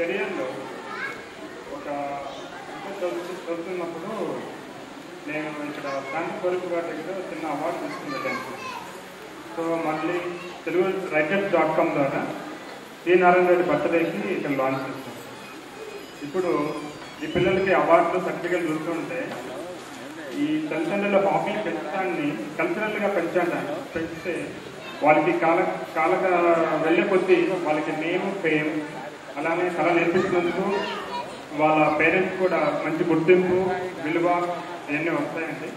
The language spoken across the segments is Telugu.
కెరియర్లో ఒక చదువు చదువుతున్నప్పుడు నేను ఇక్కడ శాంతి కొరకు గారి దగ్గర చిన్న అవార్డు తీసుకుని వెళ్ళాను సో మళ్ళీ తెలుగు రైటర్స్ డాట్ కామ్ ద్వారా సి. నారాయణ రెడ్డి బర్త్డేకి ఇక్కడ లాంచ్ చేస్తాం ఇప్పుడు ఈ పిల్లలకి అవార్డులు సర్టిఫికేట్ దొరుకుతుంటే ఈ తల్లిదండ్రుల హాబీ పెంచడాన్ని కల్చరల్గా పెంచడానికి పెంచితే వాళ్ళకి కాల కాలగా వెళ్ళే కొద్దీ వాళ్ళకి నేమ్ ఫేమ్ అలానే కళ నేర్పించినందుకు వాళ్ళ పేరెంట్స్ కూడా మంచి గుర్తింపు విలువ ఇవన్నీ వస్తాయండి.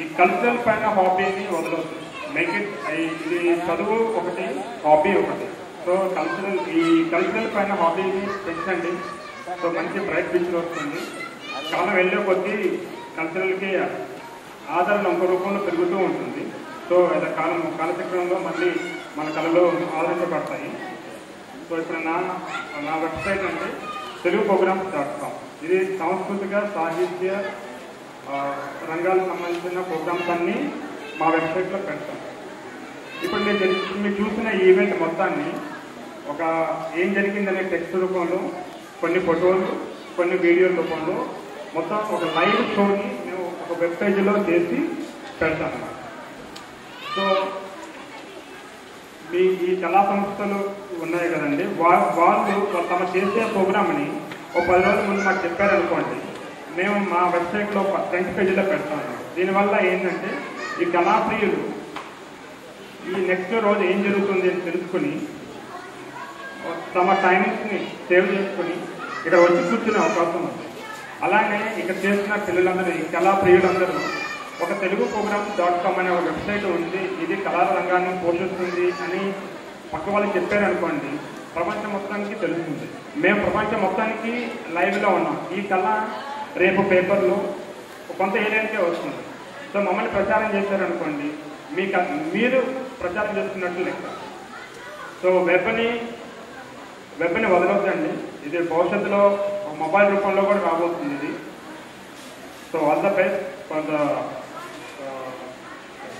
ఈ కల్చరల్ పైన హాబీని వదలవద్దు మేక్ ఇట్ ఇది చదువు ఒకటి హాబీ ఒకటి. సో కల్చరల్ ఈ కల్చరల్ పైన హాబీని పెంచండి సో మంచి బ్రైట్ ఫ్యూచర్ వస్తుంది. కాలం వెళ్ళే కొద్దీ కల్చరల్కి ఆదరణ ఒక రూపంలో పెరుగుతూ ఉంటుంది. సో ఇలా కాలం కాలచక్రంలో మళ్ళీ మన కళలో ఆదరించబడతాయి. సో ఇప్పుడు నా నా వెబ్సైట్ అంటే తెలుగు ప్రోగ్రామ్స్ డాట్ కామ్ ఇది సాంస్కృతిక సాహిత్య రంగాలకు సంబంధించిన ప్రోగ్రామ్స్ అన్నీ మా వెబ్సైట్లో పెడతాం. ఇప్పుడు మీరు మీరు చూసిన ఈవెంట్ మొత్తాన్ని ఒక ఏం జరిగిందనే టెక్స్ట్ రూపంలో కొన్ని ఫోటోలు కొన్ని వీడియోల రూపంలో మొత్తం ఒక లైవ్ షోని మేము ఒక వెబ్ పేజీలో చేసి పెడతాం. సో మీ ఈ కళా సంస్థలు ఉన్నాయి కదండి. వా- వాళ్ళు వాళ్ళు తమ చేసే ప్రోగ్రామ్ని ఒక పది రోజుల ముందు మాకు చెప్పారనుకోండి మేము మా వెబ్సైట్లో ఫ్రంట్ పేజీలో పెడతాము దీనివల్ల ఏంటంటే ఈ కళాప్రియులు ఈ నెక్స్ట్ రోజు ఏం జరుగుతుంది అని తెలుసుకుని తమ టైమింగ్స్ని సేవ్ చేసుకుని ఇక్కడ వచ్చి కూర్చునే అవకాశం ఉంది. అలానే ఇక్కడ చేసిన పిల్లలందరూ ఈ కళాప్రియులందరూ ఒక తెలుగు ప్రోగ్రామ్ డాట్ కామ్ అనే ఒక వెబ్సైట్ ఉంది. ఇది కళా రంగాన్ని పోషిస్తుంది అని పక్క వాళ్ళు చెప్పారనుకోండి ప్రపంచం మొత్తానికి తెలుస్తుంది. మేము ప్రపంచం మొత్తానికి లైవ్లో ఉన్నాం. ఈ కళ రేపు పేపర్లో కొంత ఏరియాకే వస్తుంది. సో మమ్మల్ని ప్రచారం చేశారనుకోండి మీ మీరు ప్రచారం చేస్తున్నట్లు లెక్క. సో వెబ్ని వెబ్ని వదలవద్దండి ఇది భవిష్యత్తులో మొబైల్ రూపంలో కూడా రాబోతుంది ఇది. So all the best for the